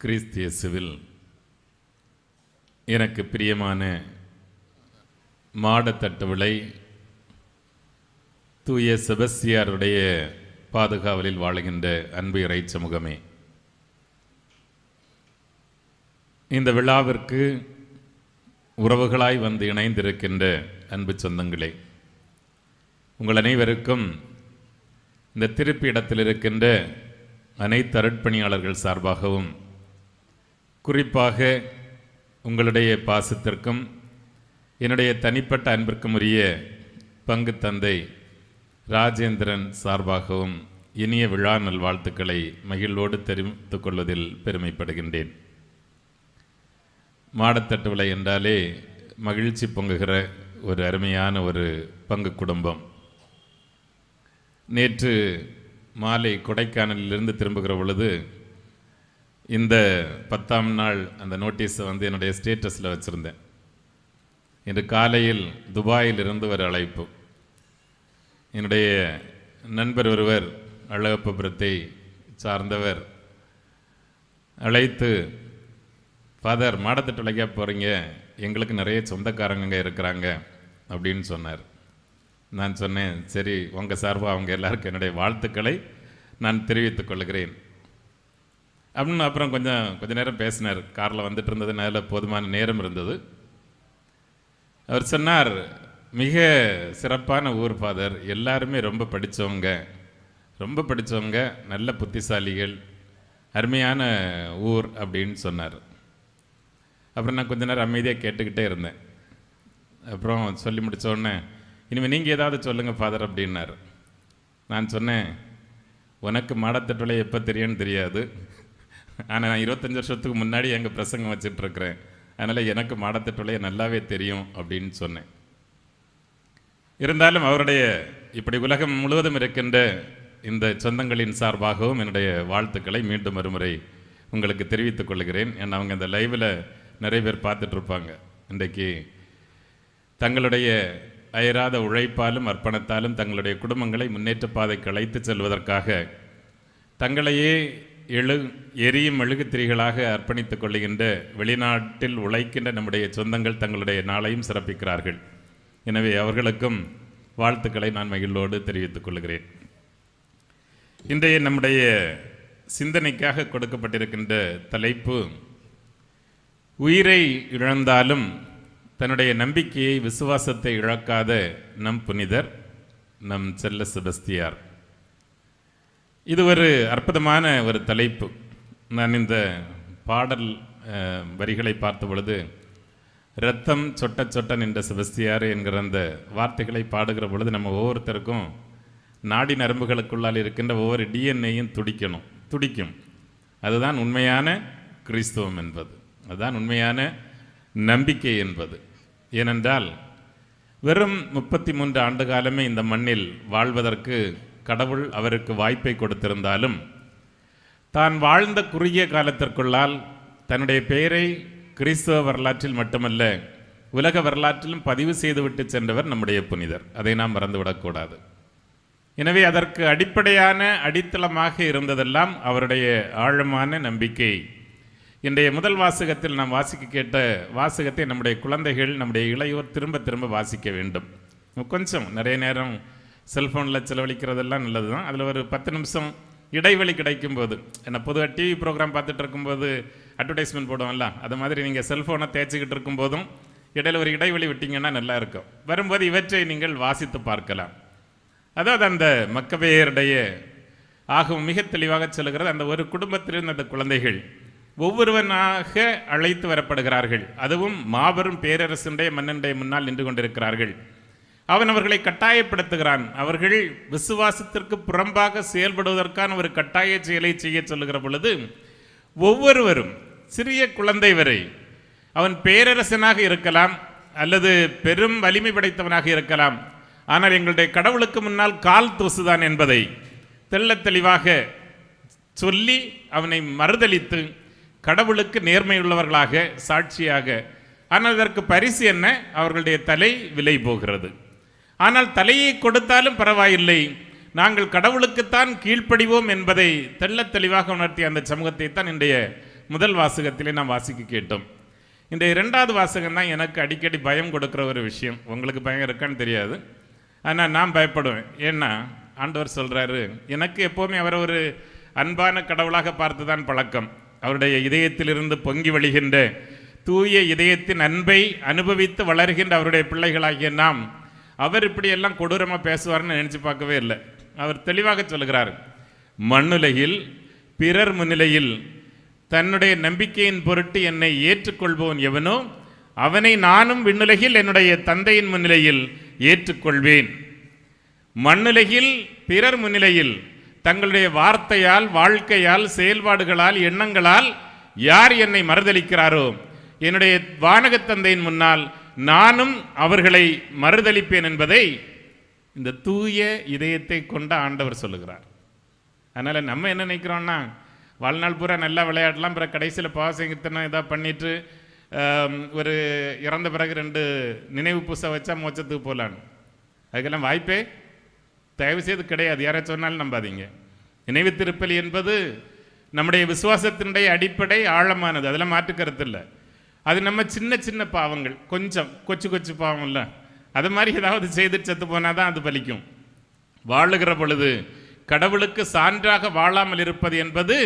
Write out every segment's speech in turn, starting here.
கிறிஸ்தியசுவில் எனக்கு பிரியமான மாடத்தட்டு விளை தூய செபஸ்தியாருடைய பாதுகாவலில் வாழுகின்ற அன்பு இறை சமூகமே. இந்த விழாவிற்கு உறவுகளாய் வந்து இணைந்திருக்கின்ற அன்பு சொந்தங்களே உங்கள் அனைவருக்கும் இந்த திருப்பி இடத்தில் இருக்கின்ற அனைத்து அருட்பணியாளர்கள் சார்பாகவும் குறிப்பாக உங்களுடைய பாசத்திற்கும் என்னுடைய தனிப்பட்ட அன்பிற்கும் உரிய பங்கு தந்தை ராஜேந்திரன் சார்பாகவும் இனிய விழா நல்வாழ்த்துக்களை மகிழ்வோடு தெரிவித்துக் கொள்வதில் பெருமைப்படுகின்றேன். மாடத்தட்டு விலை என்றாலே மகிழ்ச்சி பொங்குகிற ஒரு அருமையான ஒரு பங்கு குடும்பம். நேற்று மாலை கொடைக்கானலிலிருந்து திரும்புகிற பொழுது இந்த பத்தாம் நாள் அந்த நோட்டீஸை வந்து என்னுடைய ஸ்டேட்டஸில் வச்சுருந்தேன். இன்று காலையில் துபாயிலிருந்து ஒரு அழைப்பு. என்னுடைய நண்பர் ஒருவர் அழகப்பபுரத்தை சார்ந்தவர் அழைத்து ஃபாதர் மாடத்தட்டு உழைக்க போகிறீங்க எங்களுக்கு நிறைய சொந்தக்காரங்க இருக்கிறாங்க அப்படின்னு சொன்னார். நான் சொன்னேன் சரி உங்கள் சார்பாக அவங்க எல்லாருக்கும் என்னுடைய வாழ்த்துக்களை நான் தெரிவித்துக் கொள்கிறேன். அப்படின்னு அப்புறம் கொஞ்சம் கொஞ்ச நேரம் பேசினார். காரில் வந்துட்டு இருந்ததுனால போதுமான நேரம் இருந்தது. அவர் சொன்னார் மிக சிறப்பான ஊர் ஃபாதர் எல்லாருமே ரொம்ப படித்தவங்க ரொம்ப படித்தவங்க நல்ல புத்திசாலிகள் அருமையான ஊர் அப்படின்னு சொன்னார். அப்புறம் நான் கொஞ்ச நேரம் அமைதியாக கேட்டுக்கிட்டே இருந்தேன். அப்புறம் சொல்லி முடித்தோடனே இனிமேல் நீங்கள் ஏதாவது சொல்லுங்கள் ஃபாதர் அப்படின்னார். நான் சொன்னேன் உனக்கு மாடத்தட்டுலை எப்போ தெரியும்னு தெரியாது. ஆனால் நான் இருபத்தஞ்சி வருஷத்துக்கு முன்னாடி எங்கள் பிரசங்கம் வச்சிட்ருக்கிறேன். அதனால் எனக்கு மாடத்தட்டுலையை நல்லாவே தெரியும் அப்படின்னு சொன்னேன். இருந்தாலும் அவருடைய இப்படி உலகம் முழுவதும் இருக்கின்ற இந்த சொந்தங்களின் சார்பாகவும் என்னுடைய வாழ்த்துக்களை மீண்டும் மறுமுறை உங்களுக்கு தெரிவித்துக் கொள்கிறேன். ஏன்னா அவங்க இந்த லைவில் நிறைய பேர் பார்த்துட்டு இருப்பாங்க இன்றைக்கு தங்களுடைய அயராத உழைப்பாலும் அர்ப்பணத்தாலும் தங்களுடைய குடும்பங்களை முன்னேற்ற பாதைக்கு அழைத்து செல்வதற்காக தங்களையே எழு எரியும் மெழுகுத்திரிகளாக அர்ப்பணித்துக் கொள்கின்ற வெளிநாட்டில் உழைக்கின்ற நம்முடைய சொந்தங்கள் தங்களுடைய நாளையும் சிறப்பிக்கிறார்கள். எனவே அவர்களுக்கும் வாழ்த்துக்களை நான் மகிழ்வோடு தெரிவித்துக் கொள்கிறேன். இன்றைய நம்முடைய சிந்தனைக்காக கொடுக்கப்பட்டிருக்கின்ற தலைப்பு உயிரை இழந்தாலும் தன்னுடைய நம்பிக்கையை விசுவாசத்தை இழக்காத நம் புனிதர் நம் செல்ல செபஸ்தியார். இது ஒரு அற்புதமான ஒரு தலைப்பு. நான் இந்த பாடல் வரிகளை பார்த்த பொழுது ரத்தம் சொட்ட சொட்ட நின்ற செபஸ்தியார் என்கிற அந்த வார்த்தைகளை பாடுகிற பொழுது நம்ம ஒவ்வொருத்தருக்கும் நாடி நரம்புகளுக்குள்ளால் இருக்கின்ற ஒவ்வொரு டிஎன்ஏயும் துடிக்கணும். துடிக்கும். அதுதான் உண்மையான கிறிஸ்தவம் என்பது. அதுதான் உண்மையான நம்பிக்கை என்பது. ஏனென்றால் வெறும் முப்பத்தி மூன்று ஆண்டு காலமே இந்த மண்ணில் வாழ்வதற்கு கடவுள் அவருக்கு வாய்ப்பை கொடுத்திருந்தாலும் தான் வாழ்ந்த குறுகிய காலத்திற்குள்ளால் தன்னுடைய பெயரை கிறிஸ்தவ வரலாற்றில் மட்டுமல்ல உலக வரலாற்றிலும் பதிவு செய்துவிட்டு சென்றவர் நம்முடைய புனிதர். அதை நாம் மறந்துவிடக்கூடாது. எனவே அதற்கு அடிப்படையான அடித்தளமாக இருந்ததெல்லாம் அவருடைய ஆழமான நம்பிக்கை. இன்றைய முதல் வாசகத்தில் நாம் வாசிக்க கேட்ட வாசகத்தை நம்முடைய குழந்தைகள் நம்முடைய இளையோர் திரும்ப திரும்ப வாசிக்க வேண்டும். கொஞ்சம் நிறைய நேரம் செல்ஃபோனில் செலவழிக்கிறதெல்லாம் நல்லது தான் அதில் ஒரு பத்து நிமிஷம் இடைவெளி கிடைக்கும் போது என்ன பொதுவாக டிவி ப்ரோக்ராம் பார்த்துட்டு இருக்கும்போது அட்வர்டைஸ்மெண்ட் போடுவோம்ல அது மாதிரி நீங்கள் செல்ஃபோனை தேய்ச்சிக்கிட்டு இருக்கும்போதும் இடையில ஒரு இடைவெளி விட்டிங்கன்னா நல்லா இருக்கும். வரும்போது இவற்றை நீங்கள் வாசித்து பார்க்கலாம். அதாவது அந்த மக்கவையருடைய ஆகும் மிக தெளிவாக சொல்லுகிறது அந்த ஒரு குடும்பத்திலிருந்து அந்த குழந்தைகள் ஒவ்வொருவனாக அழைத்து வரப்படுகிறார்கள். அதுவும் மாபெரும் பேரரசுடைய மன்னனுடைய முன்னால் நின்று கொண்டிருக்கிறார்கள். அவன் அவர்களை கட்டாயப்படுத்துகிறான். அவர்கள் விசுவாசத்திற்கு புறம்பாக செயல்படுவதற்கான ஒரு கட்டாய செயலை செய்ய சொல்லுகிற பொழுது ஒவ்வொருவரும் சிறிய குழந்தை வரை அவன் பேரரசனாக இருக்கலாம் அல்லது பெரும் வலிமை படைத்தவனாக இருக்கலாம். ஆனால் எங்களுடைய கடவுளுக்கு முன்னால் கால் தூசுதான் என்பதை தெள்ளத் தெளிவாக சொல்லி அவனை மறுதளித்து கடவுளுக்கு நேர்மையுள்ளவர்களாக சாட்சியாக. ஆனால் அதற்கு பரிசு என்ன? அவர்களுடைய தலை விலை போகிறது. ஆனால் தலையை கொடுத்தாலும் பரவாயில்லை. நாங்கள் கடவுளுக்குத்தான் கீழ்ப்படிவோம் என்பதை தெள்ளத் தெளிவாக உணர்த்திய அந்த சமூகத்தை தான் இன்றைய முதல் வாசகத்திலே நாம் வாசிக்க கேட்டோம். இந்த இரண்டாவது வாசகம் தான் எனக்கு அடிக்கடி பயம் கொடுக்குற ஒரு விஷயம். உங்களுக்கு பயம் இருக்கான்னு தெரியாது. ஆனால் நான் பயப்படுவேன். ஏன்னா ஆண்டவர் சொல்கிறாரு எனக்கு எப்போவுமே அவரை ஒரு அன்பான கடவுளாக பார்த்து தான் பழக்கம். அவருடைய இதயத்திலிருந்து பொங்கி வழிகின்ற தூய இதயத்தின் அன்பை அனுபவித்து வளர்கின்ற அவருடைய பிள்ளைகளாகிய நாம் அவர் இப்படியெல்லாம் கொடூரமாக பேசுவார்னு நினச்சி பார்க்கவே இல்லை. அவர் தெளிவாக சொல்கிறார் மண்ணுலகில் பிறர் முன்னிலையில் தன்னுடைய நம்பிக்கையின் பொருட்டு என்னை ஏற்றுக்கொள்பவன் எவனோ அவனை நானும் விண்ணுலகில் என்னுடைய தந்தையின் முன்னிலையில் ஏற்றுக்கொள்வேன். மண்ணுலகில் பிறர் முன்னிலையில் தங்களுடைய வார்த்தையால் வாழ்க்கையால் செயல்பாடுகளால் எண்ணங்களால் யார் என்னை மறுதளிக்கிறாரோ என்னுடைய வானகத் தந்தையின் முன்னால் நானும் அவர்களை மறுதலிப்பேன் என்பதை இந்த தூய இதயத்தை கொண்ட ஆண்டவர் சொல்லுகிறார். அதனால் நம்ம என்ன நினைக்கிறோம்னா வாழ்நாள் பூரா நல்லா விளையாடலாம் பிறகு கடைசியில் பாவசங்கத்தனம் இதாக பண்ணிட்டு ஒரு இறந்த பிறகு ரெண்டு நினைவு பூசை வச்சா மோச்சத்துக்கு போகலான்னு அதுக்கெல்லாம் வாய்ப்பே தயவு செய்து கிடையாது. யாரை சொன்னாலும் நம்பாதீங்க. நினைவு திருப்பலி என்பது நம்முடைய விசுவாசத்தினுடைய அடிப்படை ஆழமானது. அதெல்லாம் மாற்று கருத்து இல்லை. அது நம்ம சின்ன சின்ன பாவங்கள். கொஞ்சம் கொச்சு கொச்சு பாவம்ல. அது மாதிரி ஏதாவது செய்து செத்து போனால் தான் அது பலிக்கும். வாழுகிற பொழுது கடவுளுக்கு சான்றாக வாழாமல் இருப்பது என்பது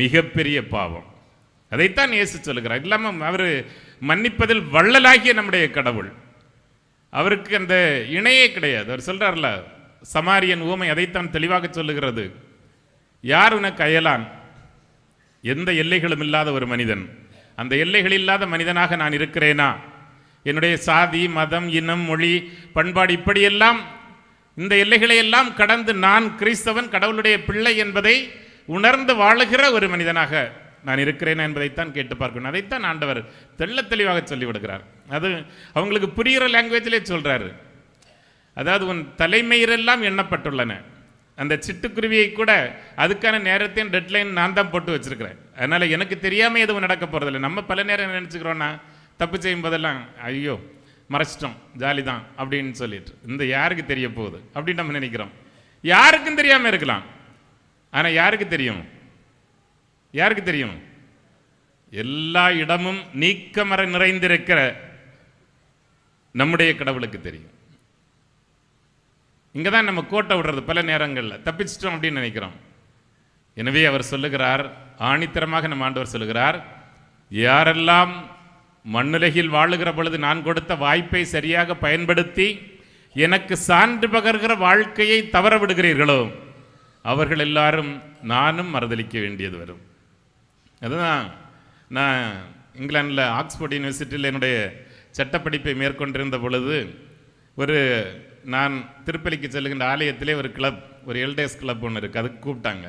மிகப்பெரிய பாவம். அதைத்தான் இயேசு சொல்லுகிறார். இல்லாமல் அவர் மன்னிப்பதில் வள்ளலாகிய நம்முடைய கடவுள். அவருக்கு அந்த இணையே கிடையாது. அவர் சொல்கிறார்ல சமாரியன் ஊமை அதைத்தான் தெளிவாக சொல்லுகிறது. யார் உனக்கு அயலான்? எந்த எல்லைகளும் இல்லாத ஒரு மனிதன். அந்த எல்லைகள் இல்லாத மனிதனாக நான் இருக்கிறேனா? என்னுடைய சாதி மதம் இனம் மொழி பண்பாடு இப்படியெல்லாம் இந்த எல்லைகளை எல்லாம் கடந்து நான் கிறிஸ்தவன் கடவுளுடைய பிள்ளை என்பதை உணர்ந்து வாழுகிற ஒரு மனிதனாக நான் இருக்கிறேன் என்பதைத்தான் கேட்டு பார்க்கணும். அதைத்தான் ஆண்டவர் தெள்ள தெளிவாக சொல்லிவிடுகிறார். அது அவங்களுக்கு புரிகிற லாங்குவேஜிலே சொல்றாரு. அதாவது உன் தலைமையிலெல்லாம் எண்ணப்பட்டுள்ளன. அந்த சிட்டுக்குருவியை கூட அதுக்கான நேரத்தையும் டெட்லைன் நான் தான் போட்டு வச்சிருக்கிறேன். அதனால் எனக்கு தெரியாமல் எதுவும் நடக்க போறதில்லை. நம்ம பல நேரம் நினச்சிக்கிறோன்னா தப்பு செய்யும் போதெல்லாம் ஐயோ மறைச்சிட்டோம் ஜாலி தான் அப்படின்னு சொல்லிட்டு இந்த யாருக்கு தெரிய போகுது? அப்படின்னு நம்ம நினைக்கிறோம். யாருக்கும் தெரியாமல் இருக்கலாம். ஆனால் யாருக்கு தெரியும்? யாருக்கு தெரியும்? எல்லா இடமும் நீக்கமர நிறைந்திருக்கிற நம்முடைய கடவுளுக்கு தெரியும். இங்கே தான் நம்ம கோட்டை விடுறது பல நேரங்களில். தப்பிச்சிட்டோம் அப்படின்னு நினைக்கிறோம். எனவே அவர் சொல்லுகிறார் ஆணித்தரமாக நம்ம ஆண்டவர் சொல்லுகிறார் யாரெல்லாம் மண்ணுலகில் வாழுகிற பொழுது நான் கொடுத்த வாய்ப்பை சரியாக பயன்படுத்தி எனக்கு சான்று பகர்கிற வாழ்க்கையை தவற விடுகிறீர்களோ அவர்கள் எல்லாரும் நானும் மறுதளிக்க வேண்டியது வரும். அதுதான் நான் இங்கிலாந்தில் ஆக்ஸ்போர்ட் யூனிவர்சிட்டியில் என்னுடைய சட்டப்படிப்பை மேற்கொண்டிருந்த பொழுது ஒரு நான் திருப்பலிக்கு செல்லுகின்ற ஆலயத்திலே ஒரு கிளப் ஒரு எல்டேஸ் கிளப் ஒன்று இருக்குது அதுக்கு கூப்பிட்டாங்க.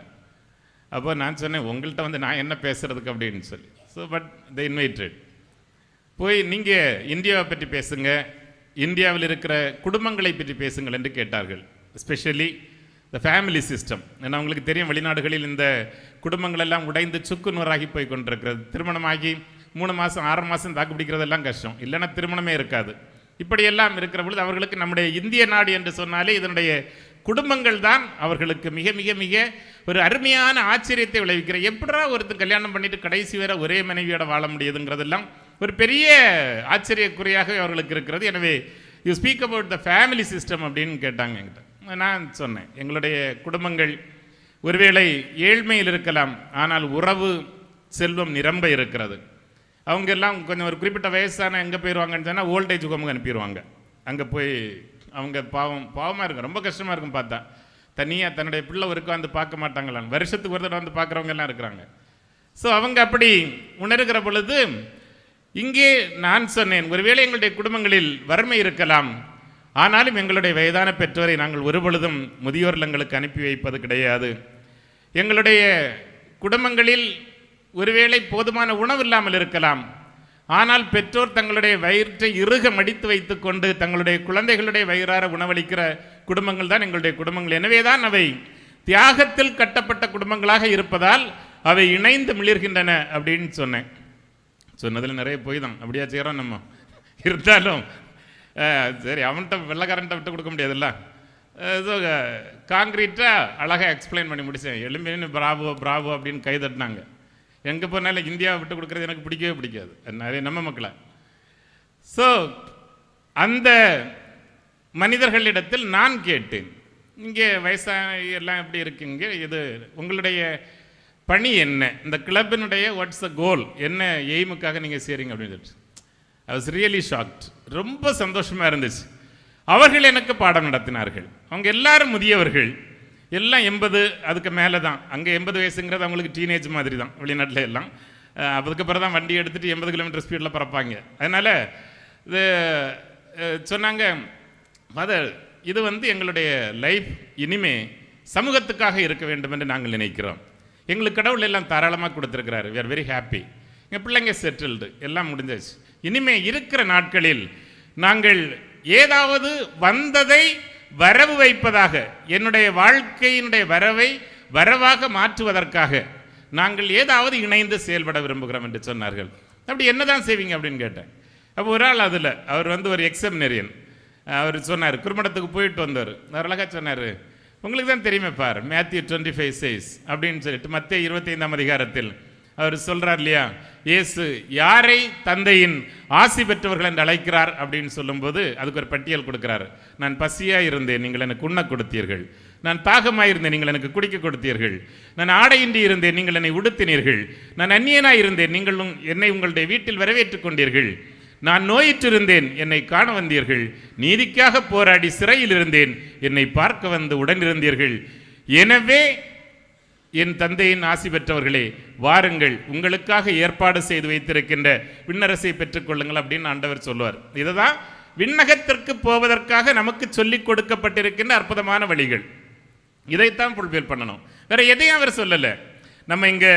அப்போ நான் சொன்னேன் உங்கள்கிட்ட வந்து நான் என்ன பேசுகிறதுக்கு அப்படின்னு சொல்லி. ஸோ பட் த இன்வைட்டட் போய் நீங்கள் இந்தியாவை பற்றி பேசுங்க. இந்தியாவில் இருக்கிற குடும்பங்களை பற்றி பேசுங்கள் என்று கேட்டார்கள். எஸ்பெஷலி த ஃபேமிலி சிஸ்டம் ஏன்னா அவங்களுக்கு தெரியும் வெளிநாடுகளில் இந்த குடும்பங்கள் எல்லாம் உடைந்து சுக்கு நூறாகி போய் கொண்டிருக்கிறது. திருமணமாகி மூணு மாதம் ஆறு மாதம் தாக்கு பிடிக்கிறதெல்லாம் கஷ்டம். இல்லைன்னா திருமணமே இருக்காது. இப்படியெல்லாம் இருக்கிற பொழுது அவர்களுக்கு நம்முடைய இந்திய நாடு என்று சொன்னாலே இதனுடைய குடும்பங்கள் தான் அவர்களுக்கு மிக மிக மிக ஒரு அருமையான ஆச்சரியத்தை விளைவிக்கிற. எப்படா ஒருத்தர் கல்யாணம் பண்ணிட்டு கடைசி வரை ஒரே மனைவியோட வாழ முடியுதுங்கிறதெல்லாம் ஒரு பெரிய ஆச்சரியக்குறியாக அவர்களுக்கு இருக்கிறது. எனவே you speak about the family system அப்படின்னு கேட்டாங்க என்கிட்ட. நான் சொன்னேன் எங்களுடைய குடும்பங்கள் ஒருவேளை ஏழ்மையில் இருக்கலாம் ஆனால் உறவு செல்வம் நிரம்ப இருக்கிறது. அவங்க எல்லாம் கொஞ்சம் ஒரு குறிப்பிட்ட வயசான எங்கே போயிடுவாங்கன்னு சொன்னால் ஓல்டேஜ் ஹோமுக்கு அனுப்பிடுவாங்க. அங்கே போய் அவங்க பாவம் பாவமாக இருக்கும். ரொம்ப கஷ்டமாக இருக்கும் பார்த்தா. தனியாக தன்னுடைய பிள்ளை ஒருக்க வந்து பார்க்க மாட்டாங்களாம். வருஷத்துக்கு ஒரு தடவை வந்து பார்க்குறவங்க எல்லாம் இருக்கிறாங்க. ஸோ அவங்க அப்படி உணர்கிற பொழுது இங்கே நான் சொன்னேன் ஒருவேளை எங்களுடைய குடும்பங்களில் வறுமை இருக்கலாம். ஆனாலும் எங்களுடைய வயதான பெற்றோரை நாங்கள் ஒருபொழுதும் முதியோர் இல்லங்களுக்கு அனுப்பி வைப்பது கிடையாது. எங்களுடைய குடும்பங்களில் ஒருவேளை போதுமான உணவு இல்லாமல் இருக்கலாம். ஆனால் பெற்றோர் தங்களுடைய வயிற்றை இறுக மடித்து வைத்துக்கொண்டு தங்களுடைய குழந்தைகளுடைய வயிறார உணவளிக்கிற குடும்பங்கள் தான் எங்களுடைய குடும்பங்கள். எனவேதான் அவை தியாகத்தில் கட்டப்பட்ட குடும்பங்களாக இருப்பதால் அவை இணைந்து மிளிர்கின்றன அப்படின்னு சொன்னேன். சொன்னதில் நிறைய போய் தான் அப்படியா செய்கிறோம் நம்ம? இருந்தாலும் சரி அவன்கிட்ட வெள்ளக்காரன்ட்ட விட்டு கொடுக்க முடியாதுல்ல? ஸோ காங்கிரீட்டாக அழகாக எக்ஸ்பிளைன் பண்ணி முடித்தேன் எலும்பின்னு பிராவோ பிராவோ அப்படின்னு கை தட்டினாங்க. எங்கே போனாலும் இந்தியாவை விட்டு கொடுக்குறது எனக்கு பிடிக்கவே பிடிக்காது. நிறைய நம்ம மக்களை. ஸோ அந்த மனிதர்களிடத்தில் நான் கேட்டேன். இங்கே வயசான எல்லாம் எப்படி இருக்குங்க இது உங்களுடைய பணி என்ன? இந்த கிளப்பினுடைய வாட்ஸ் அ கோல் என்ன எய்முக்காக நீங்கள் செய்கிறீங்க அப்படின்னு சொல்லிட்டு. ஐ வாஸ் ரியலி ஷாக்ட் ரொம்ப சந்தோஷமாக இருந்துச்சு. அவர்கள் எனக்கு பாடம் நடத்தினார்கள். அவங்க எல்லாரும் முதியவர்கள். எல்லாம் எண்பது அதுக்கு மேலே தான் அங்கே எண்பது வயசுங்கிறது அவங்களுக்கு டீனேஜ் மாதிரி தான் வெளிநாட்டில் எல்லாம். அதுக்கப்புறம் தான் வண்டி எடுத்துகிட்டு எண்பது கிலோமீட்டர் ஸ்பீடில் பறப்பாங்க. அதனால் இது சொன்னாங்க மதர் இது வந்து எங்களுடைய லைஃப் இனிமே சமூகத்துக்காக இருக்க வேண்டும் என்று நாங்கள் நினைக்கிறோம். எங்களுக்கு கடவுள் எல்லாம் தாராளமாக கொடுத்துருக்கிறாரு. வி ஆர் வெரி ஹாப்பி எங்கள் பிள்ளைங்க செட்டில்டு எல்லாம் முடிஞ்சாச்சு. இனிமே இருக்கிற நாட்களில் நாங்கள் ஏதாவது வந்ததை வரவு வைப்பதாக என்னுடைய வாழ்க்கையினுடைய வரவை வரவாக மாற்றுவதற்காக நாங்கள் ஏதாவது இணைந்து செயல்பட விரும்புகிறோம் என்று சொன்னார்கள். அப்படி என்னதான் செய்வீங்க அப்படின்னு கேட்டேன். அப்போ ஒரு ஆள் அதில் அவர் வந்து ஒரு எக்ஸமினரியன் அவர் சொன்னார் குறுமடத்துக்கு போயிட்டு வந்தார் அவர் அழகா சொன்னார் உங்களுக்கு தான் தெரியுமே பார் மேத்யூ டுவெண்ட்டி ஃபைவ் சைஸ் அப்படின்னு சொல்லிட்டு மத்திய இருபத்தைந்தாம் அதிகாரத்தில் அவர் சொல்றார் இல்லையா? இயேசு யாரை தந்தையின் ஆசி பெற்றவர்கள் என்று அழைக்கிறார்? அப்படின்னு சொல்லும்போது அதுக்கு ஒரு பட்டியல் கொடுக்கிறார். நான் பசியாக இருந்தேன் நீங்கள் எனக்கு உண்ண கொடுத்தீர்கள். நான் தாகமாக இருந்தேன் நீங்கள் எனக்கு குடிக்க கொடுத்தீர்கள். நான் ஆடையின்றி இருந்தேன் நீங்கள் என்னை உடுத்தினீர்கள். நான் அந்நியனாக இருந்தேன் நீங்களும் என்னை உங்களுடைய வீட்டில் வரவேற்றுக் கொண்டீர்கள். நான் நோயிற்றிருந்தேன் என்னை காண வந்தீர்கள். நீதிக்காக போராடி சிறையில் இருந்தேன் என்னை பார்க்க வந்து உடனிருந்தீர்கள் எனவே என் தந்தையின் ஆசி பெற்றவர்களே வாருங்கள் உங்களுக்காக ஏற்பாடு செய்து வைத்திருக்கின்ற விண்ணரசை பெற்றுக்கொள்ளுங்கள் அப்படின்னு ஆண்டவர் சொல்லுவார். இதுதான் விண்ணகத்திற்கு போவதற்காக நமக்கு சொல்லிக் கொடுக்கப்பட்டிருக்கின்ற அற்புதமான வழிகள். இதைத்தான் ஃபுல்ஃபில் பண்ணணும். வேற எதையும் அவர் சொல்லலை. நம்ம இங்கே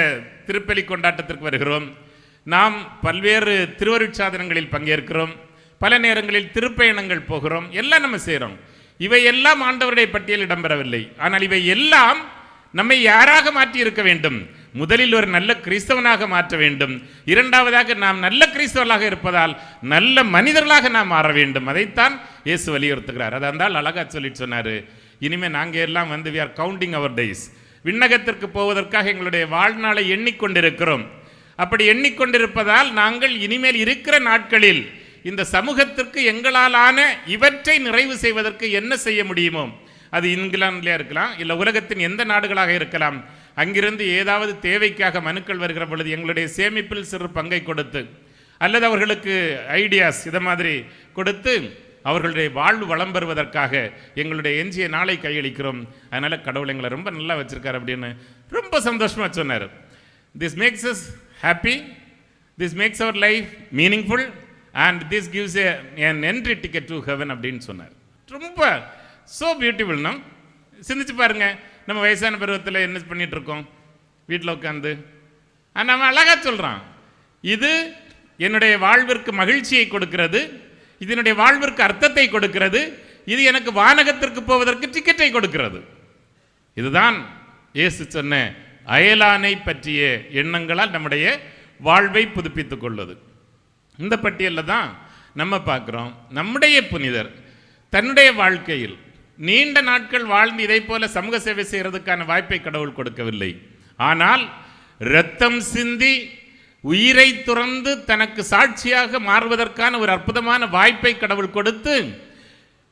திருப்பலி கொண்டாட்டத்திற்கு வருகிறோம். நாம் பல்வேறு திருவருட்சாதனங்களில் பங்கேற்கிறோம். பல நேரங்களில் திருப்பயணங்கள் போகிறோம். எல்லாம் நம்ம செய்கிறோம் இவை எல்லாம் ஆண்டவருடைய பட்டியல் இடம்பெறவில்லை. ஆனால் இவை எல்லாம் நம்மை யாராக மாற்றி இருக்க வேண்டும்? முதலில் ஒரு நல்ல கிறிஸ்தவனாக மாற்ற வேண்டும். இரண்டாவதாக நாம் நல்ல கிறிஸ்தவர்களாக இருப்பதால் நல்ல மனிதர்களாக நாம் மாற வேண்டும். அதைத்தான் இயேசு வலியுறுத்துகிறார். அதை இருந்தால் அழகா சொல்லிட்டு சொன்னார். இனிமேல் நாங்கள் எல்லாம் வந்து we are counting our days விண்ணகத்திற்கு போவதற்காக எங்களுடைய வாழ்நாளை எண்ணிக்கொண்டிருக்கிறோம். அப்படி எண்ணிக்கொண்டிருப்பதால் நாங்கள் இனிமேல் இருக்கிற நாட்களில் இந்த சமூகத்திற்கு எங்களாலான இவற்றை நிறைவு செய்வதற்கு என்ன செய்ய முடியுமோ? அது இங்கிலாந்துல இருக்கலாம் இல்லை உலகத்தின் எந்த நாடுகளாக இருக்கலாம் அங்கிருந்து ஏதாவது தேவைக்காக மனுக்கள் வருகிற பொழுது எங்களுடைய சேமிப்பில் சிறு பங்கை கொடுத்து அல்லது அவர்களுக்கு ஐடியாஸ் இதை மாதிரி கொடுத்து அவர்களுடைய வாழ்வு வளம் பெறுவதற்காக எங்களுடைய எஞ்சிய நாளை கையளிக்கிறோம். அதனால் கடவுள் எங்களை ரொம்ப நல்லா வச்சுருக்காரு அப்படின்னு ரொம்ப சந்தோஷமாக சொன்னார். This makes us happy this makes our life meaningful and this gives an entry ticket to heaven அப்படின்னு சொன்னார். ரொம்ப ஸோ பியூட்டிஃபுல் நம் சிந்திச்சு பாருங்க. நம்ம வயசான பருவத்தில் என்ன பண்ணிட்டு இருக்கோம்? வீட்டில் உட்காந்து நம்ம அழகா சொல்கிறான் இது என்னுடைய வாழ்விற்கு மகிழ்ச்சியை கொடுக்கிறது. இதனுடைய வாழ்விற்கு அர்த்தத்தை கொடுக்கிறது. இது எனக்கு வானகத்திற்கு போவதற்கு டிக்கெட்டை கொடுக்கிறது. இதுதான் இயேசு சொன்ன அயலானை பற்றிய எண்ணங்களால் நம்முடைய வாழ்வை புதுப்பித்துக் கொள்வது இந்த பட்டியலில் தான் நம்ம பார்க்குறோம். நம்முடைய புனிதர் தன்னுடைய வாழ்க்கையில் நீண்ட நாட்கள் வாழ்ந்து இதை போல சமூக சேவை செய்யறதுக்கான வாய்ப்பை கடவுள் கொடுக்கவில்லை. ஆனால் இரத்தம் சிந்தி உயிரை துறந்து தனக்கு சாட்சியாக மாறுவதற்கான ஒரு அற்புதமான வாய்ப்பை கடவுள் கொடுத்து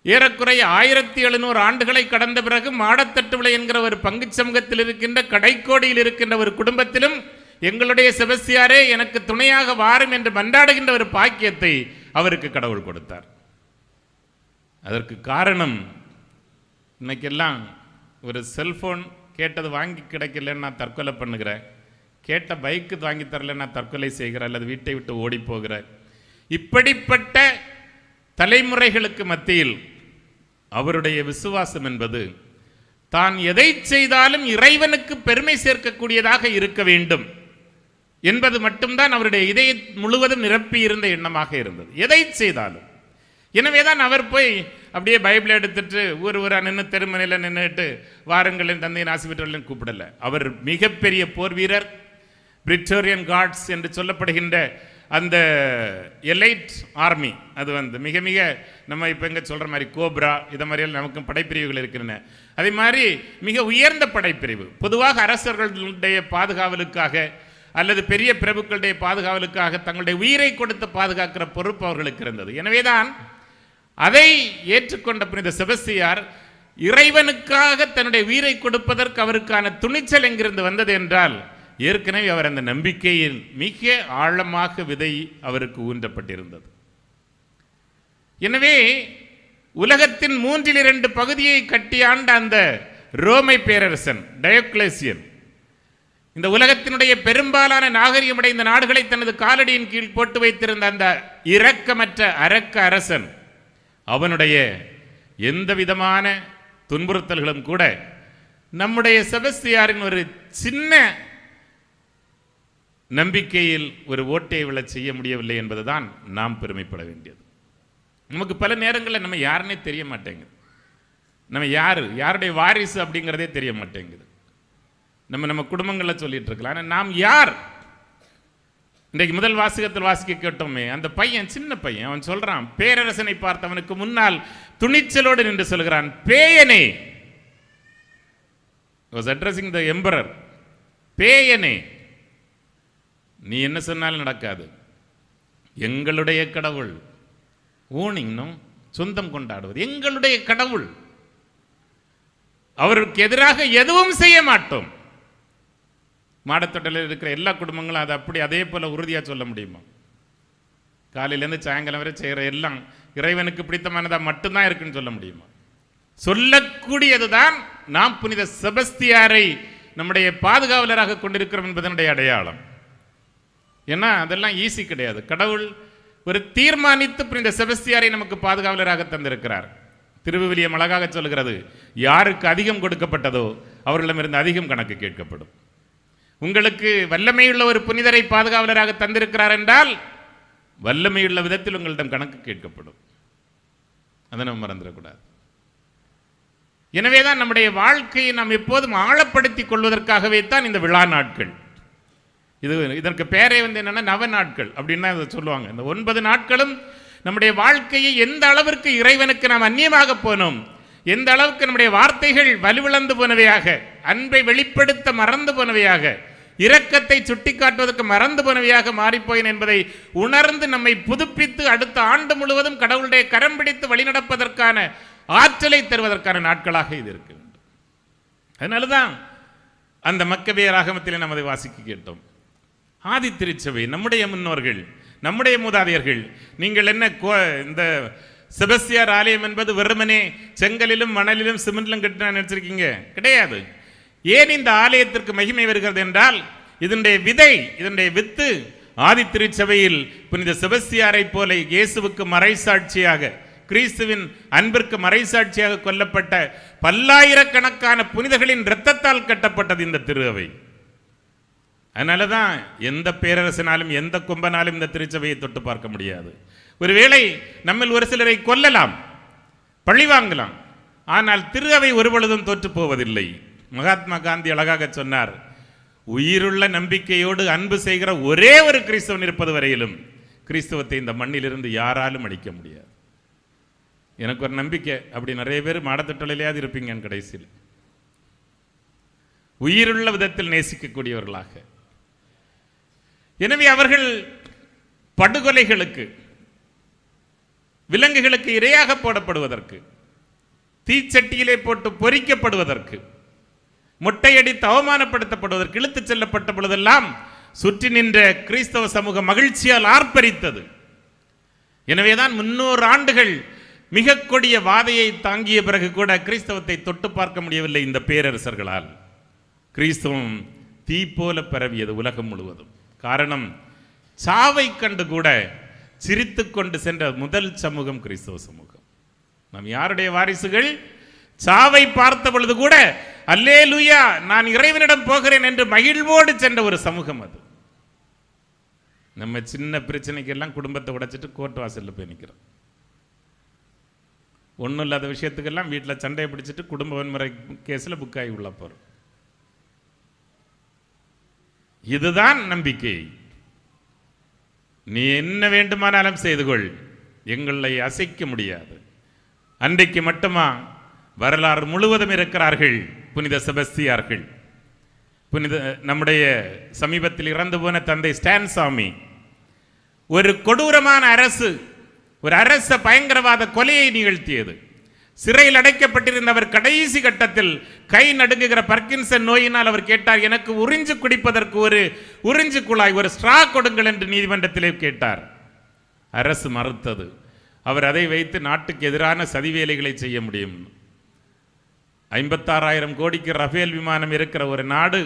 ஏறக்குறைய ஆயிரத்தி எழுநூறு ஆண்டுகளை கடந்த பிறகு மாடத்தட்டுவிளை என்கிற ஒரு பங்குச் சமூகத்தில் இருக்கின்ற கடைக்கோடியில் இருக்கின்ற ஒரு குடும்பத்திலும் எங்களுடைய செபஸ்தியாரே எனக்கு துணையாக வாரும் என்று மன்றாடுகின்ற ஒரு பாக்கியத்தை அவருக்கு கடவுள் கொடுத்தார். அதற்கு காரணம் இன்னைக்கெல்லாம் ஒரு செல்ஃபோன் கேட்டது வாங்கி கிடைக்கலன்னு நான் தற்கொலை பண்ணுகிறேன் கேட்ட பைக்கு வாங்கி தரல நான் தற்கொலை செய்கிறேன் அல்லது வீட்டை விட்டு ஓடி போகிறேன் இப்படிப்பட்ட தலைமுறைகளுக்கு மத்தியில் அவருடைய விசுவாசம் என்பது தான் எதை செய்தாலும் இறைவனுக்கு பெருமை சேர்க்கக்கூடியதாக இருக்க வேண்டும் என்பது மட்டும்தான் அவருடைய இதய முழுவதும் நிரப்பி இருந்த எண்ணமாக இருந்தது. எதை செய்தாலும். எனவே தான் அவர் போய் அப்படியே பைபிளை எடுத்துட்டு ஊர் ஊராக நின்று தெருமனையில் நின்றுட்டு வாருங்களின் தந்தையின் ஆசி கூப்பிடலை. அவர் மிகப்பெரிய போர் வீரர் பிரிட்டோரியன் கார்ட்ஸ் என்று சொல்லப்படுகின்ற அந்த எலைட் ஆர்மி அது வந்து மிக மிக நம்ம இப்போ எங்கே சொல்கிற மாதிரி கோப்ரா இதை மாதிரியெல்லாம் நமக்கும் படைப்பிரிவுகள் இருக்கின்றன. அதே மாதிரி மிக உயர்ந்த படைப்பிரிவு. பொதுவாக அரசர்களுடைய பாதுகாவலுக்காக அல்லது பெரிய பிரபுக்களுடைய பாதுகாவலுக்காக தங்களுடைய உயிரை கொடுத்து பாதுகாக்கிற பொறுப்பு அவர்களுக்கு இருந்தது. எனவே தான் அதை ஏற்றுக்கொண்ட புனித செபஸ்தியார் இறைவனுக்காக தன்னுடைய உயிரை கொடுப்பதற்கு அவருக்கான துணிச்சல் எங்கிருந்து வந்தது என்றால் ஏற்கனவே அவர் அந்த நம்பிக்கையில் மிக ஆழமாக விதை அவருக்கு ஊன்றப்பட்டிருந்தது. எனவே உலகத்தின் மூன்றில் இரண்டு பகுதியை கட்டியாண்ட அந்த ரோமை பேரரசன் டயோக்லேசியன் இந்த உலகத்தினுடைய பெரும்பாலான நாகரிகமடைந்த நாடுகளை தனது காலடியின் கீழ் போட்டு வைத்திருந்த அந்த இரக்கமற்ற அரக்க அரசன் அவனுடைய எந்த விதமான துன்புறுத்தல்களும் கூட நம்முடைய செபஸ்தியாரின் ஒரு சின்ன நம்பிக்கையில் ஒரு ஓட்டை விழ செய்ய முடியவில்லை என்பதுதான் நாம் பெருமைப்பட வேண்டியது. நமக்கு பல நேரங்களில் நம்ம யாருன்னே தெரிய மாட்டேங்குது. நம்ம யார்? யாருடைய வாரிசு அப்படிங்கிறதே தெரிய மாட்டேங்குது. நம்ம நம்ம குடும்பங்களில் சொல்லிட்டு இருக்கலாம். ஆனால் நாம் யார்? இன்றைக்கு முதல் வாசகத்தில் வாசிக்க கேட்டோமே அந்த பையன் சின்ன பையன் அவன் சொல்றான் பேரரசனை பார்த்தவனுக்கு முன்னால் துணிச்சலோடு நின்று சொல்கிறான் பேயனே. வாஸ் அட்ரஸிங் த எம்பரர் பேயனே நீ என்ன சொன்னாலும் நடக்காது. எங்களுடைய கடவுள் ஊனிங்னும் சொந்தம் கொண்டாடுவது எங்களுடைய கடவுள் அவருக்கு எதிராக எதுவும் செய்ய மாட்டோம். மாடத்தொட்டில் இருக்கிற எல்லா குடும்பங்களும் அதை அப்படி அதே போல உறுதியாக சொல்ல முடியுமா? காலையிலேருந்து சாயங்காலம் வரை செய்கிற எல்லாம் இறைவனுக்கு பிடித்தமானதாக மட்டும்தான் இருக்குன்னு சொல்ல முடியுமா? சொல்லக்கூடியதுதான் நாம் புனித செபஸ்தியாரை நம்முடைய பாதுகாவலராக கொண்டிருக்கிறோம் என்பதனுடைய அடையாளம். ஏன்னா அதெல்லாம் ஈஸி கிடையாது. கடவுள் ஒரு தீர்மானித்து புனித செபஸ்தியாரை நமக்கு பாதுகாவலராக தந்திருக்கிறார். திருவிவிலியம் அழகாக சொல்கிறது யாருக்கு அதிகம் கொடுக்கப்பட்டதோ அவர்களிடமிருந்து அதிகம் கணக்கு கேட்கப்படும். உங்களுக்கு வல்லமையுள்ள ஒரு புனிதரை பாதுகாவலராக தந்திருக்கிறார் என்றால் வல்லமையுள்ள விதத்தில் உங்களிடம் கணக்கு கேட்கப்படும். அதை நம்ம மறந்துடக்கூடாது. எனவேதான் நம்முடைய வாழ்க்கையை நாம் எப்போதும் ஆழப்படுத்திக் கொள்வதற்காகவே தான் இந்த விழா நாட்கள். இது இதற்கு பேரே வந்து என்னன்னா நவ நாட்கள் அப்படின்னா இதை சொல்லுவாங்க. இந்த ஒன்பது நாட்களும் நம்முடைய வாழ்க்கையை எந்த அளவிற்கு இறைவனுக்கு நாம் அந்நியமாக போனோம் எந்த அளவுக்கு நம்முடைய வார்த்தைகள் வலுவிழந்து போனவையாக அன்பை வெளிப்படுத்த மறந்து போனவையாக இரக்கத்தை சுட்டிக்காட்டுவதற்கு மறந்து போனவையாக மாறிப்போயின் என்பதை உணர்ந்து நம்மை புதுப்பித்து அடுத்த ஆண்டு முழுவதும் கடவுளுடைய கரம் பிடித்து வழிநடப்பதற்கான ஆற்றலை தருவதற்கான நாட்களாக இது இருக்க வேண்டும் அதனால தான் அந்த மக்கபிய ராகமத்தில் நமது வாசிக்க கேட்டோம். ஆதி திருச்சபை நம்முடைய முன்னோர்கள் நம்முடைய மூதாதையர்கள் நீங்கள் என்ன கோ இந்த செபஸ்தியார் ஆலயம் என்பது வெறுமனே செங்கலிலும் மணலிலும் சிமெண்ட்லும் கட்டினா நினைச்சிருக்கீங்க? கிடையாது. ஏன் இந்த ஆலயத்திற்கு மகிமை வருகிறது என்றால் இதனுடைய விதை இதனுடைய வித்து ஆதி திருச்சபையில் புனித செபஸ்தியாரை போல இயேசுவுக்கு மறைசாட்சியாக கிறிஸ்துவின் அன்பிற்கு மறைசாட்சியாக கொல்லப்பட்ட பல்லாயிரக்கணக்கான புனிதர்களின் இரத்தத்தால் கட்டப்பட்டது இந்த திருவை. அதனால தான் எந்த பேரரசனாலும் எந்த கும்பனாலும் இந்த திருச்சபையை தொட்டு பார்க்க முடியாது. ஒருவேளை நம்மில் ஒரு சிலரை கொல்லலாம் பழி வாங்கலாம் ஆனால் திரு அவை ஒருபொழுதும் தோற்று போவதில்லை. மகாத்மா காந்தி அழகாக சொன்னார் உயிருள்ள நம்பிக்கையோடு அன்பு செய்கிற ஒரே ஒரு கிறிஸ்தவன் இருப்பது வரையிலும் கிறிஸ்தவத்தை இந்த மண்ணிலிருந்து யாராலும் அழிக்க முடியாது. எனக்கு ஒரு நம்பிக்கை அப்படி நிறைய பேர் மாடத்திட்டலையாவது இருப்பீங்க என் கடைசியில். உயிருள்ள விதத்தில் நேசிக்கக்கூடியவர்களாக. எனவே அவர்கள் படுகொலைகளுக்கு விலங்குகளுக்கு இரையாக போடப்படுவதற்கு தீச்சட்டியிலே போட்டு பொறிக்கப்படுவதற்கு முட்டையடித்து அவமானப்படுத்தப்படுவதற்கு இழுத்துச் செல்லப்பட்ட பொழுதெல்லாம் சுற்றி நின்ற கிறிஸ்தவ சமூக மகிழ்ச்சியால் ஆர்ப்பரித்தது. எனவேதான் முன்னூறு ஆண்டுகள் மிக கொடிய வாதையை தாங்கிய பிறகு கூட கிறிஸ்தவத்தை தொட்டு பார்க்க முடியவில்லை இந்த பேரரசர்களால். கிறிஸ்தவம் தீ போல பரவியது உலகம் முழுவதும். காரணம் சாவை கண்டு கூட சிரித்து கொண்டு சென்ற முதல் சமூகம் கிறிஸ்தவ சமூகம். நாம் யாருடைய வாரிசுகள்? சாவை பார்த்த பொழுது கூட அல்லே லூயா நான் இறைவனிடம் போகிறேன் என்று மகிழ்வோடு சென்ற ஒரு சமூகம் அது. நம்ம சின்ன பிரச்சனைக்கெல்லாம் குடும்பத்தை உடைச்சிட்டு கோர்ட் வாசல்ல போய் நிற்கிறோம் ஒன்றும் இல்லாத விஷயத்துக்கெல்லாம் வீட்டில் சண்டையை பிடிச்சிட்டு குடும்ப வன்முறை கேஸில் புக்காகி உள்ள போகிறோம் இதுதான் நம்பிக்கை. நீ என்ன வேண்டுமானாலும் செய்து கொள். எங்களை அசைக்க முடியாது. அன்றைக்கு மட்டுமா வரலாறு முழுவதும் இருக்கிறார்கள். புனித செபஸ்தியார்கள். புனித நம்முடைய சமீபத்தில் இறந்து போன தந்தை ஸ்டான் சாமி ஒரு கொடூரமான அரசு ஒரு அரச பயங்கரவாத கொலையை நிகழ்த்தியது. சிறையில் அடைக்கப்பட்டிருந்தவர் கடைசி கட்டத்தில் கை நடுங்குகிற பர்கின்சன் நோயினால் அவர் கேட்டார் எனக்கு உறிஞ்சு குடிப்பதற்கு ஒரு உறிஞ்சு குழாய் ஒரு ஸ்ட்ரா கொடுங்கள் என்று நீதிமன்றத்திலே கேட்டார். அரசு மறுத்தது. அவர் அதை வைத்து நாட்டுக்கு எதிரான சதிவேலைகளை செய்ய முடியும். ஐம்பத்தாறாயிரம் கோடிக்கு ரஃபேல் விமானம் இருக்கிற ஒரு நாடு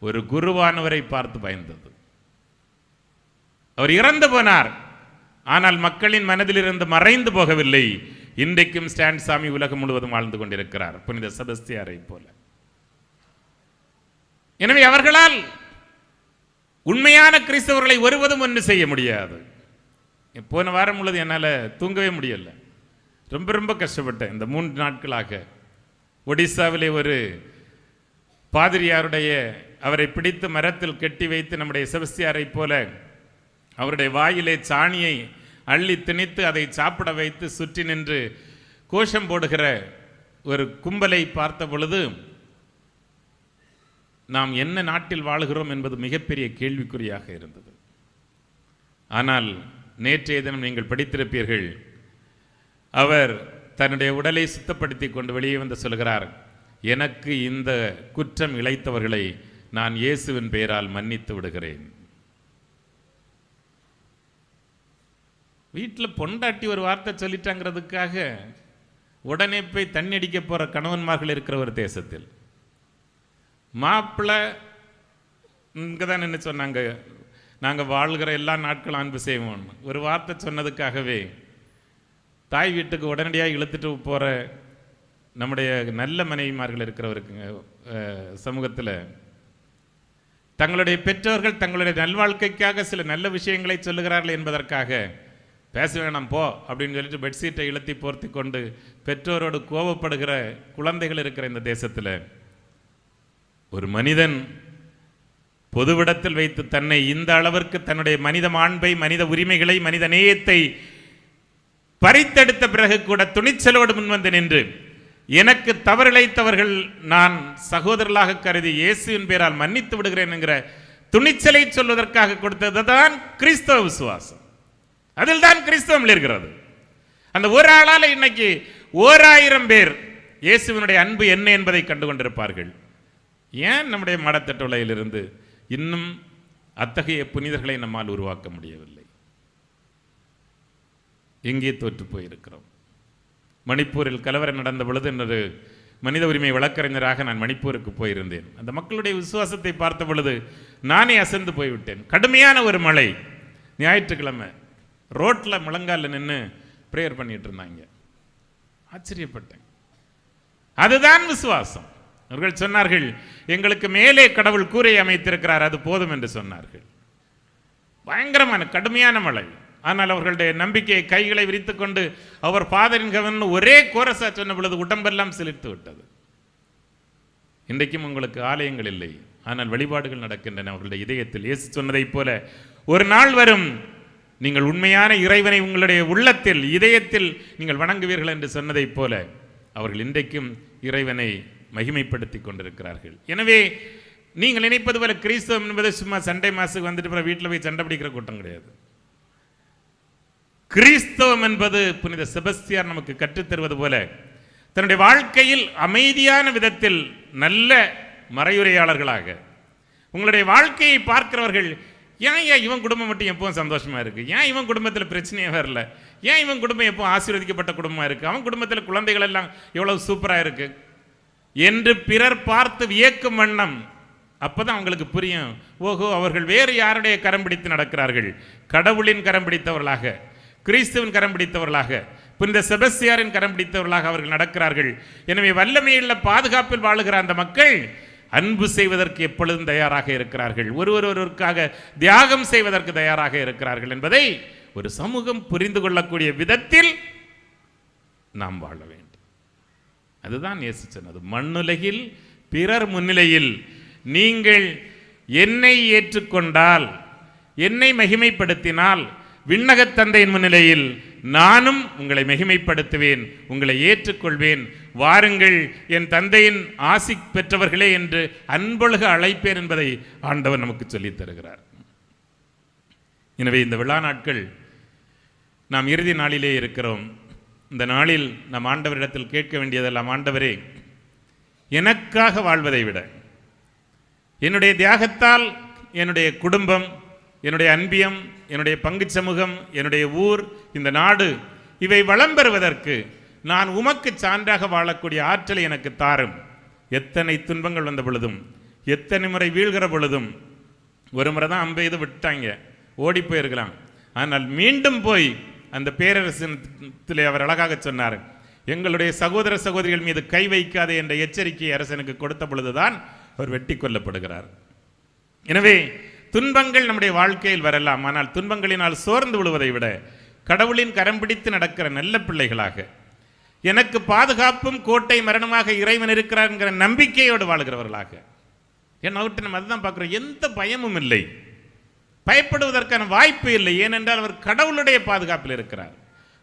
ஒரு குருவானவரை பார்த்து பயந்தது. அவர் இறந்து போனார். ஆனால் மக்களின் மனதிலிருந்து மறைந்து போகவில்லை. இன்றைக்கும் ஸ்டாண்ட் சாமி உலகம் முழுவதும் வாழ்ந்து கொண்டிருக்கிறார். புனித செபஸ்தியாரை போல. எனவே அவர்களால் உண்மையான கிறிஸ்தவர்களை ஒருவதும் ஒன்று செய்ய முடியாது. போன வாரம் உள்ளது என்னால் தூங்கவே முடியல. ரொம்ப ரொம்ப கஷ்டப்பட்டேன். இந்த மூன்று நாட்களாக ஒடிசாவிலே ஒரு பாதிரியாருடைய அவரை பிடித்து மரத்தில் கட்டி வைத்து நம்முடைய செபஸ்தியாரை போல அவருடைய வாயிலே சாணியை அள்ளி திணித்து அதை சாப்பிட வைத்து சுற்றி நின்று கோஷம் போடுகிற ஒரு கும்பலை பார்த்த பொழுது நாம் என்ன நாட்டில் வாழுகிறோம் என்பது மிகப்பெரிய கேள்விக்குறியாக இருந்தது. ஆனால் நேற்றைய தினம் நீங்கள் படித்திருப்பீர்கள் அவர் தன்னுடைய உடலை சுத்தப்படுத்தி கொண்டு வெளியே வந்து சொல்கிறார் எனக்கு இந்த குற்றம் இழைத்தவர்களை நான் இயேசுவின் பெயரால் மன்னித்து விடுகிறேன். வீட்டில் பொண்டாட்டி ஒரு வார்த்தை சொல்லிட்டாங்கிறதுக்காக உடனே போய் தண்ணி அடிக்க போகிற கணவன்மார்கள் இருக்கிற ஒரு தேசத்தில். மாப்பிள்ளை இங்கே தான் என்ன சொன்னாங்க நாங்கள் வாழ்கிற எல்லா நாட்களும் அன்பு செய்வோம் ஒரு வார்த்தை சொன்னதுக்காகவே தாய் வீட்டுக்கு உடனடியாக இழுத்துட்டு போகிற நம்முடைய நல்ல மனைவிமார்கள் இருக்கிறவருக்குங்க சமூகத்தில். தங்களுடைய பெற்றோர்கள் தங்களுடைய நல்வாழ்க்கைக்காக சில நல்ல விஷயங்களை சொல்லுகிறார்கள் என்பதற்காக பேச வேணாம் போ அப்படின்னு சொல்லிட்டு பெட்ஷீட்டை இழுத்தி போர்த்தி கொண்டு பெற்றோரோடு கோபப்படுகிற குழந்தைகள் இருக்கிற இந்த தேசத்தில். ஒரு மனிதன் பொதுவிடத்தில் வைத்து தன்னை இந்த அளவிற்கு தன்னுடைய மனித மாண்பை மனித உரிமைகளை மனித நேயத்தை பறித்தெடுத்த பிறகு கூட துணிச்சலோடு முன்வந்து நின்று எனக்கு தவறிழைத்தவர்கள் நான் சகோதரர்களாக கருதி இயேசுவின் பேரால் மன்னித்து விடுகிறேன் என்கிற துணிச்சலை சொல்வதற்காக கொடுத்தது தான் கிறிஸ்தவ விசுவாசம். அதில் தான் கிறிஸ்தவம் இருக்கிறது அந்த ஒரு ஆளால் இன்னைக்கு ஓராயிரம் பேர் இயேசுவினுடைய அன்பு என்ன என்பதை கண்டு கொண்டிருப்பார்கள் ஏன் நம்முடைய மடத்தட்டுலையிலிருந்து இன்னும் அத்தகைய புனிதர்களை நம்மால் உருவாக்க முடியவில்லை? எங்கே தோற்று போயிருக்கிறோம்? மணிப்பூரில் கலவரம் நடந்த பொழுது என்னது மனித உரிமை வழக்கறிஞராக நான் மணிப்பூருக்கு போயிருந்தேன். அந்த மக்களுடைய விசுவாசத்தை பார்த்த பொழுது நானே அசந்து போய்விட்டேன். கடுமையான ஒரு மழை. ஞாயிற்றுக்கிழமை. ரோட்டில் முழங்காலில் நின்று ப்ரேயர் பண்ணிட்டு இருந்தாங்க. ஆச்சரியப்பட்டேன். அதுதான் விசுவாசம். அவர்கள் சொன்னார்கள் எங்களுக்கு மேலே கடவுள் கூரை அமைத்திருக்கிறார் அது போதும் என்று சொன்னார்கள். பயங்கரமான கடுமையான மழை. ஆனால் அவர்களுடைய நம்பிக்கையை கைகளை விரித்து கொண்டு அவர் ஃபாதரின் கவன் ஒரே கோரசா சொன்ன பொழுது உடம்பெல்லாம் சிலிர்த்து விட்டது. இன்றைக்கும் உங்களுக்கு ஆலயங்கள் இல்லை. ஆனால் வழிபாடுகள் நடக்கின்றன. அவர்களுடைய இதயத்தில் இயேசு சொன்னதைப் போல ஒரு நாள் வரும் நீங்கள் உண்மையான இறைவனை உங்களுடைய உள்ளத்தில் இதயத்தில் நீங்கள் வணங்குவீர்கள் என்று சொன்னதைப் போல அவர்கள் இன்றைக்கும் இறைவனை மகிமைப்படுத்தி கொண்டிருக்கிறார்கள். எனவே நீங்கள் நினைப்பது போல கிறிஸ்தவம் என்பது சும்மா சண்டே மாசுக்கு வந்துட்டு போகிற வீட்டில் போய் சண்டை பிடிக்கிற கூட்டம் கிடையாது. கிறிஸ்தவம் என்பது புனித செபஸ்தியார் நமக்கு கற்றுத்தருவது போல தன்னுடைய வாழ்க்கையில் அமைதியான விதத்தில் நல்ல மறையுரையாளர்களாக உங்களுடைய வாழ்க்கையை பார்க்கிறவர்கள் ஏன் ஏன் இவன் குடும்பம் மட்டும் எப்பவும் சந்தோஷமாக இருக்குது ஏன் இவன் குடும்பத்தில் பிரச்சனையே வரல? ஏன் இவன் குடும்பம் எப்போ ஆசீர்வதிக்கப்பட்ட குடும்பமாக இருக்குது அவன் குடும்பத்தில் குழந்தைகள் எல்லாம் எவ்வளவு சூப்பராக இருக்குது என்று பிறர் பார்த்து வியக்கும் வண்ணம் அப்பதான் அவங்களுக்கு புரியும். ஓஹோ அவர்கள் வேறு யாருடைய கரம் பிடித்து நடக்கிறார்கள்? கடவுளின் கரம் பிடித்தவர்களாக. கிறிஸ்துவின் கரம் பிடித்தவர்களாக புனித செபஸ்தியாரின் கரம் பிடித்தவர்களாக அவர்கள் நடக்கிறார்கள். எனவே வல்லமையுள்ள பாதுகாப்பில் வாழுகிற அந்த மக்கள் அன்பு செய்வதற்கு எப்பொழுதும் தயாராக இருக்கிறார்கள். ஒருவர் ஒருவருக்காக தியாகம் செய்வதற்கு தயாராக இருக்கிறார்கள் என்பதை ஒரு சமூகம் புரிந்து கொள்ளக்கூடிய விதத்தில் நாம் வாழ வேண்டும். அதுதான் இயேசு சொன்னது மண்ணுலகில் பிறர் முன்னிலையில் நீங்கள் என்னை ஏற்றுக்கொண்டால் என்னை மகிமைப்படுத்தினால் விண்ணகத் தந்தையின் முன்னிலையில் நானும் உங்களை மகிமைப்படுத்துவேன் உங்களை ஏற்றுக்கொள்வேன். வாருங்கள் என் தந்தையின் ஆசி பெற்றவர்களே என்று அன்பொழுக அழைப்பேன் என்பதை ஆண்டவர் நமக்கு சொல்லித் தருகிறார். எனவே இந்த விழா நாட்கள் நாம் இறுதி நாளிலே இருக்கிறோம். இந்த நாளில் நம் ஆண்டவரிடத்தில் கேட்க வேண்டியதெல்லாம் ஆண்டவரே எனக்காக வாழ்வதை விட என்னுடைய தியாகத்தால் என்னுடைய குடும்பம் என்னுடைய அன்பியம் என்னுடைய பங்கு சமூகம் என்னுடைய ஊர் இந்த நாடு இவை வளம் பெறுவதற்கு நான் உமக்கு சான்றாக வாழக்கூடிய ஆற்றலை எனக்கு தாரும். எத்தனை துன்பங்கள் வந்த பொழுதும் எத்தனை முறை வீழ்கிற பொழுதும் ஒரு முறை தான் அம்பெய்து விட்டாங்க. ஓடி போயிருக்கலாம். ஆனால் மீண்டும் போய் அந்த பேரரசனத்திலே அவர் அழகாக சொன்னார் எங்களுடைய சகோதர சகோதரிகள் மீது கை வைக்காதே என்ற எச்சரிக்கையை அரசனுக்கு கொடுத்த பொழுதுதான் அவர் வெட்டி கொல்லப்படுகிறார். எனவே துன்பங்கள் நம்முடைய வாழ்க்கையில் வரலாம். ஆனால் துன்பங்களினால் சோர்ந்து விழுவதை விட கடவுளின் கரம் பிடித்து நடக்கிற நல்ல பிள்ளைகளாக எனக்கு பாதுகாப்பும் கோட்டை மரணமாக இறைவன் இருக்கிறார் என்கிற நம்பிக்கையோடு வாழ்கிறவர்களாக ஏன்னா அவர்கிட்ட நம்ம அதுதான் பார்க்குறோம். எந்த பயமும் இல்லை. பயப்படுவதற்கான வாய்ப்பு இல்லை. ஏனென்றால் அவர் கடவுளுடைய பாதுகாப்பில் இருக்கிறார்.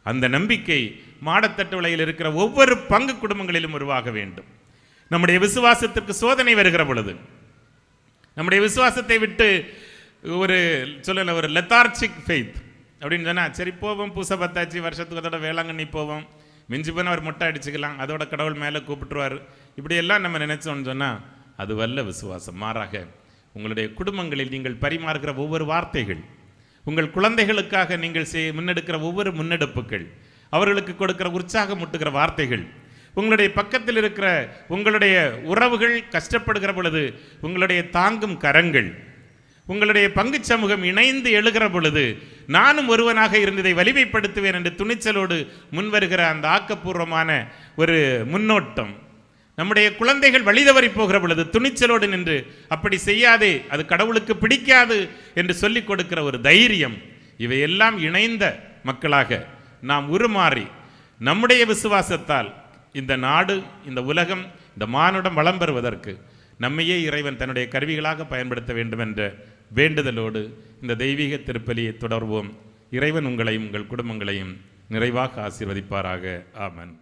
அந்த நம்பிக்கை மாடத்தட்டு விலையில் இருக்கிற ஒவ்வொரு பங்கு குடும்பங்களிலும் உருவாக வேண்டும். நம்முடைய விசுவாசத்திற்கு சோதனை வருகிற பொழுது நம்முடைய விசுவாசத்தை விட்டு ஒரு சொல்லல ஒரு லெத்தார்ச்சிக் ஃபெய்த் அப்படின்னு சொன்னால் சரி போவோம் பூசை பத்தாச்சு வருஷத்துக்கு அதோட வேளாங்கண்ணி போவோம். மிஞ்சி போனால் அவர் முட்டை அடிச்சுக்கலாம் அதோட கடவுள் மேலே கூப்பிட்டுருவார். இப்படியெல்லாம் நம்ம நினச்சோம்னு சொன்னால் அது வல்ல விசுவாசம். மாறாக உங்களுடைய குடும்பங்களில் நீங்கள் பரிமாறுகிற ஒவ்வொரு வார்த்தைகள் உங்கள் குழந்தைகளுக்காக நீங்கள் செய் முன்னெடுக்கிற ஒவ்வொரு முன்னெடுப்புகள் அவர்களுக்கு கொடுக்கிற உற்சாகம் முட்டுகிற வார்த்தைகள் உங்களுடைய பக்கத்தில் இருக்கிற உங்களுடைய உறவுகள் கஷ்டப்படுகிற பொழுது உங்களுடைய தாங்கும் கரங்கள் உங்களுடைய பங்கு சமூகம் இணைந்து எழுகிற பொழுது நானும் ஒருவனாக இருந்ததை வலிமைப்படுத்துவேன் என்று துணிச்சலோடு முன்வருகிற அந்த ஆக்கப்பூர்வமான ஒரு முன்னோட்டம். நம்முடைய குழந்தைகள் வழிதவறி போகிற பொழுது துணிச்சலோடு நின்று அப்படி செய்யாதே அது கடவுளுக்கு பிடிக்காது என்று சொல்லிக் கொடுக்கிற ஒரு தைரியம் இவையெல்லாம் இணைந்த மக்களாக நாம் உருமாறி நம்முடைய விசுவாசத்தால் இந்த நாடு இந்த உலகம் இந்த மானுடம் வளம் பெறுவதற்கு நம்மையே இறைவன் தன்னுடைய கருவிகளாக பயன்படுத்த வேண்டும் என்ற வேண்டுதலோடு இந்த தெய்வீக திருப்பலியை தொடர்வோம். இறைவன் உங்களையும் உங்கள் குடும்பங்களையும் நிறைவாக ஆசீர்வதிப்பாராக. ஆமன்.